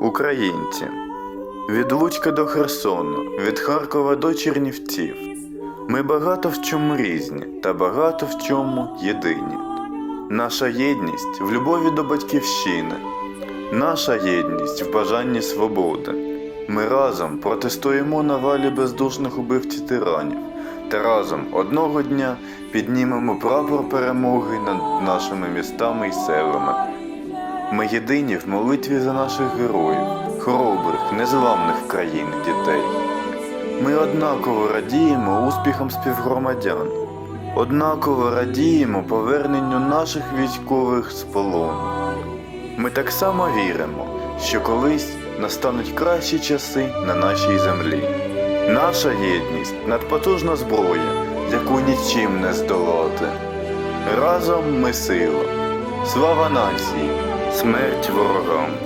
Українці. Від Луцька до Херсону, від Харкова до Чернівців. Ми багато в чому різні та багато в чому єдині. Наша єдність в любові до батьківщини, наша єдність в бажанні свободи. Ми разом протестуємо на валі бездушних убивців тиранів та разом одного дня піднімемо прапор перемоги над нашими містами і селами. Ми єдині в молитві за наших героїв, хоробрих, незламних в країни дітей. Ми однаково радіємо успіхам співгромадян, однаково радіємо поверненню наших військових з полону. Ми так само віримо, що колись настануть кращі часи на нашій землі. Наша єдність надпотужна зброя, яку нічим не здолати. Разом ми сила. Слава нації, смерть ворогам.